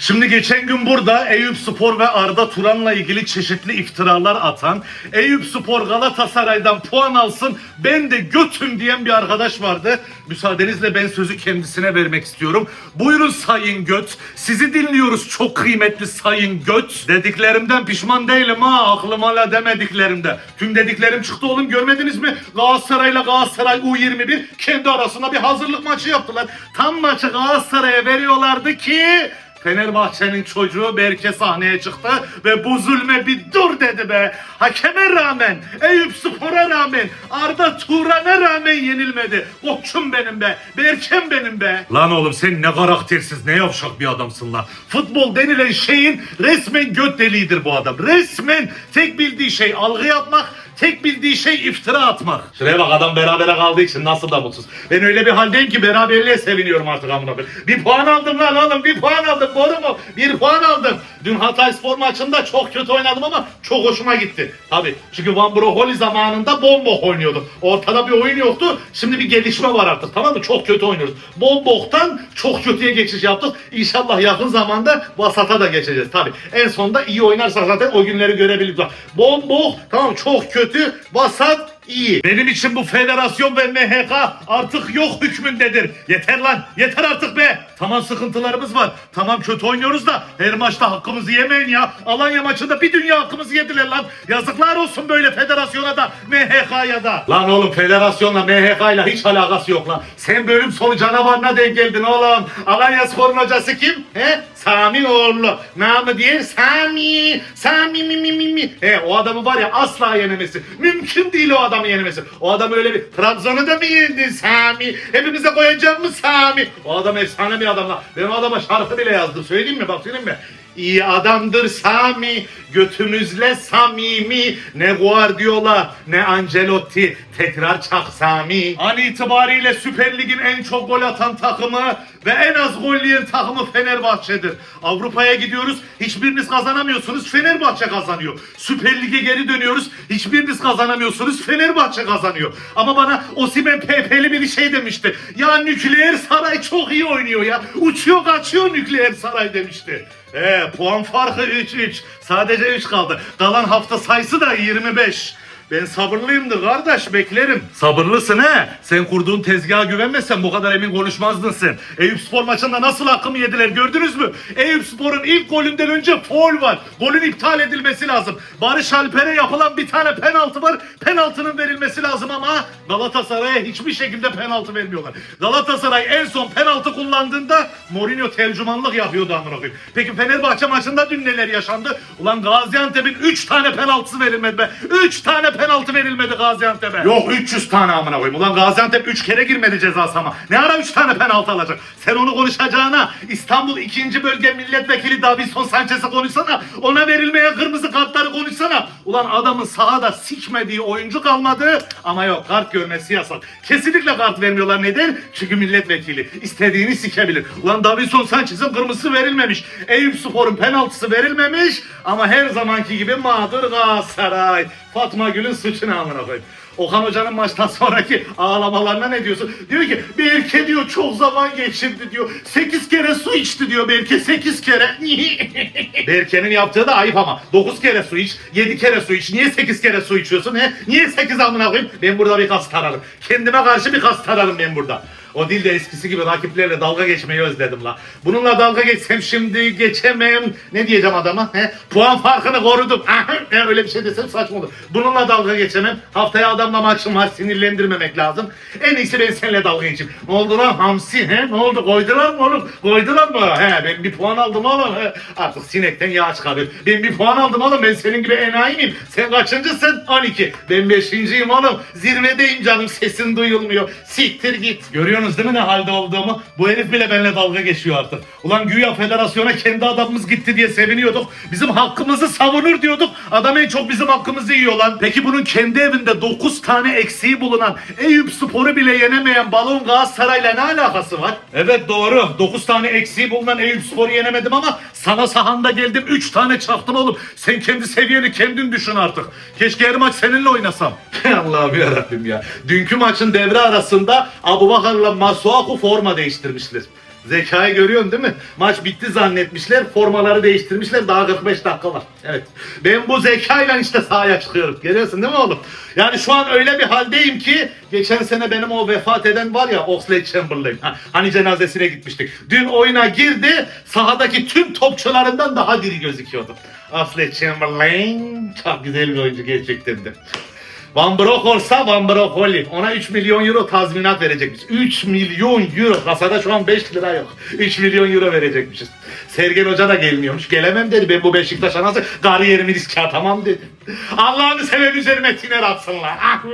Şimdi geçen gün burada Eyüp Spor ve Arda Turan'la ilgili çeşitli iftiralar atan, Eyüp Spor Galatasaray'dan puan alsın ben de götüm diyen bir arkadaş vardı. Müsaadenizle ben sözü kendisine vermek istiyorum. Buyurun Sayın Göt. Sizi dinliyoruz çok kıymetli Sayın Göt. Dediklerimden pişman değilim ha aklım hala demediklerimde. Tüm dediklerim çıktı oğlum görmediniz mi? Galatasaray'la Galatasaray U21 kendi arasında bir hazırlık maçı yaptılar. Tam maçı Galatasaray'a veriyorlardı ki Fenerbahçe'nin çocuğu Berke sahneye çıktı ve bu zulme bir dur dedi be. Hakeme rağmen, Eyüp Spor'a rağmen, Arda Turan'a rağmen yenilmedi. Koçum benim be, Berkem benim be. Lan oğlum sen ne karaktersiz, ne yavşak bir adamsın lan. Futbol denilen şeyin resmen göt deliğidir bu adam. Resmen tek bildiği şey algı yapmak, Tek bildiği şey iftira atmak. Şuraya bak adam berabere kaldığı için nasıl da mutsuz. Ben öyle bir haldeyim ki beraberliğe seviniyorum artık amına koyayım. Bir puan aldım lan oğlum bir puan aldım doğru mu? Bir puan aldım. Dün Hatay Spor maçında çok kötü oynadım ama çok hoşuma gitti. Tabi çünkü Van Broccoli zamanında bomboş oynuyordu. Ortada bir oyun yoktu. Şimdi bir gelişme var artık tamam mı? Çok kötü oynuyoruz. Bomboktan çok kötüye geçiş yaptık. İnşallah yakın zamanda vasata da geçeceğiz. Tabi en sonunda iyi oynarsak zaten o günleri görebiliriz. Bombok tamam çok kötü. Vasat iyi. Benim için bu federasyon ve MHK artık yok hükmündedir. Yeter lan yeter artık be. Tamam sıkıntılarımız var. Tamam kötü oynuyoruz da her maçta hakkımızı yemeyin ya. Alanya maçında bir dünya hakkımızı yediler lan. Yazıklar olsun böyle federasyona da MHK'ya da. Lan oğlum federasyonla MHK'yla hiç alakası yok lan. Sen bölüm sonu canavarına denk geldin oğlum. Alanya Spor'un hocası kim? He? Sami Uğurlu. Namı diğer Sami. Sami mi mi mi mi. He o adamı var ya asla yenemesi. Mümkün değil o adamı yenemesi. O adam öyle bir Trabzon'u da mı yendi Sami? Hepimize koyacağım mı Sami? O adam efsane bir adam lan. Ben o adama şarkı bile yazdım. Söyleyeyim mi? Bak söyleyeyim mi? İyi adamdır Sami, götümüzle samimi. Ne Guardiola, ne Ancelotti, tekrar çak Sami. An itibariyle Süper Lig'in en çok gol atan takımı ve en az gol yiyen takımı Fenerbahçe'dir. Avrupa'ya gidiyoruz, hiçbiriniz kazanamıyorsunuz, Fenerbahçe kazanıyor. Süper Lig'e geri dönüyoruz, hiçbiriniz kazanamıyorsunuz, Fenerbahçe kazanıyor. Ama bana Osimhen PP'li bir şey demişti. Ya nükleer saray çok iyi oynuyor ya. Uçuyor kaçıyor nükleer saray demişti. Ee, puan farkı 3-3. Sadece 3 kaldı. Kalan hafta sayısı da 25. Ben sabırlıyımdır kardeş beklerim. Sabırlısın he. Sen kurduğun tezgaha güvenmezsen bu kadar emin konuşmazdın sen. Eyüp Spor maçında nasıl hakkımı yediler gördünüz mü? Eyüp Spor'un ilk golünden önce foul var. Golün iptal edilmesi lazım. Barış Alper'e yapılan bir tane penaltı var. Penaltının verilmesi lazım ama Galatasaray'a hiçbir şekilde penaltı vermiyorlar. Galatasaray en son penaltı kullandığında Mourinho tercümanlık yapıyordu amına koyayım. Peki Fenerbahçe maçında dün neler yaşandı? Ulan Gaziantep'in 3 tane penaltısı verilmedi be. 3 tane penaltı verilmedi Gaziantep'e. Yok 300 tane amına koyayım. Ulan Gaziantep 3 kere girmedi ceza sahama. Ne ara 3 tane penaltı alacak? Sen onu konuşacağına İstanbul 2. Bölge Milletvekili Davison Sanchez'e konuşsana. Ona verilmeyen kırmızı kartları konuşsana. Ulan adamın sahada sikmediği oyuncu kalmadı ama yok kart görmesi yasak. Kesinlikle kart vermiyorlar. Neden? Çünkü milletvekili. istediğini sikebilir. Ulan Davison Sanchez'in kırmızısı verilmemiş. Eyüp Spor'un penaltısı verilmemiş ama her zamanki gibi mağdur Galatasaray. Fatma Gül'ün suçunu amına koyayım. Okan Hoca'nın maçtan sonraki ağlamalarına ne diyorsun? Diyor ki Berke diyor çok zaman geçirdi diyor. 8 kere su içti diyor Berke 8 kere. Berke'nin yaptığı da ayıp ama. 9 kere su iç, 7 kere su iç. Niye 8 kere su içiyorsun he? Niye 8 amına koyayım? Ben burada bir kas tararım. Kendime karşı bir kas tararım ben burada. O değil de eskisi gibi rakiplerle dalga geçmeyi özledim la. Bununla dalga geçsem şimdi geçemem. Ne diyeceğim adama? He? Puan farkını korudum. Öyle bir şey desem saçma olur. Bununla dalga geçemem. Haftaya adamla maçım var sinirlendirmemek lazım. En iyisi ben seninle dalga geçeyim. Ne oldu lan hamsi he? Ne oldu koydular mı oğlum? Koydular mı? He ben bir puan aldım oğlum. He. Artık sinekten yağ çıkarıyor. Ben bir puan aldım oğlum. Ben senin gibi enayi miyim? Sen kaçıncısın? 12. Ben beşinciyim oğlum. Zirvedeyim canım. Sesin duyulmuyor. Siktir git. Görüyorsunuz değil mi ne halde olduğumu? Bu herif bile benimle dalga geçiyor artık. Ulan güya federasyona kendi adamımız gitti diye seviniyorduk. Bizim hakkımızı savunur diyorduk. Adam en çok bizim hakkımızı yiyor lan. Peki bunun kendi evinde 9 tane eksiği bulunan Eyüp Spor'u bile yenemeyen Balon Galatasaray'la ne alakası var? Evet doğru. 9 tane eksiği bulunan Eyüp Spor'u yenemedim ama sana sahanda geldim 3 tane çaktım oğlum. Sen kendi seviyeni kendin düşün artık. Keşke her maç seninle oynasam. Allah'ım yarabbim ya. Dünkü maçın devre arasında Abu Bakar'la Masuaku forma değiştirmişler. Zekayı görüyorsun değil mi? Maç bitti zannetmişler, formaları değiştirmişler. Daha 45 dakika var. Evet. Ben bu zekayla işte sahaya çıkıyorum. Görüyorsun değil mi oğlum? Yani şu an öyle bir haldeyim ki geçen sene benim o vefat eden var ya Oxlade Chamberlain. Ha, hani cenazesine gitmiştik. Dün oyuna girdi. Sahadaki tüm topçularından daha diri gözüküyordu. Oxlade Chamberlain çok güzel bir oyuncu gerçekten de. Van Broek olsa Van Broek Ona 3 milyon euro tazminat verecekmiş. 3 milyon euro. Kasada şu an 5 lira yok. 3 milyon euro verecekmişiz. Sergen Hoca da gelmiyormuş. Gelemem dedi. Ben bu Beşiktaş'a nasıl kariyerimi riske atamam dedi. Allah'ını seven üzerime tiner atsınlar. Ah!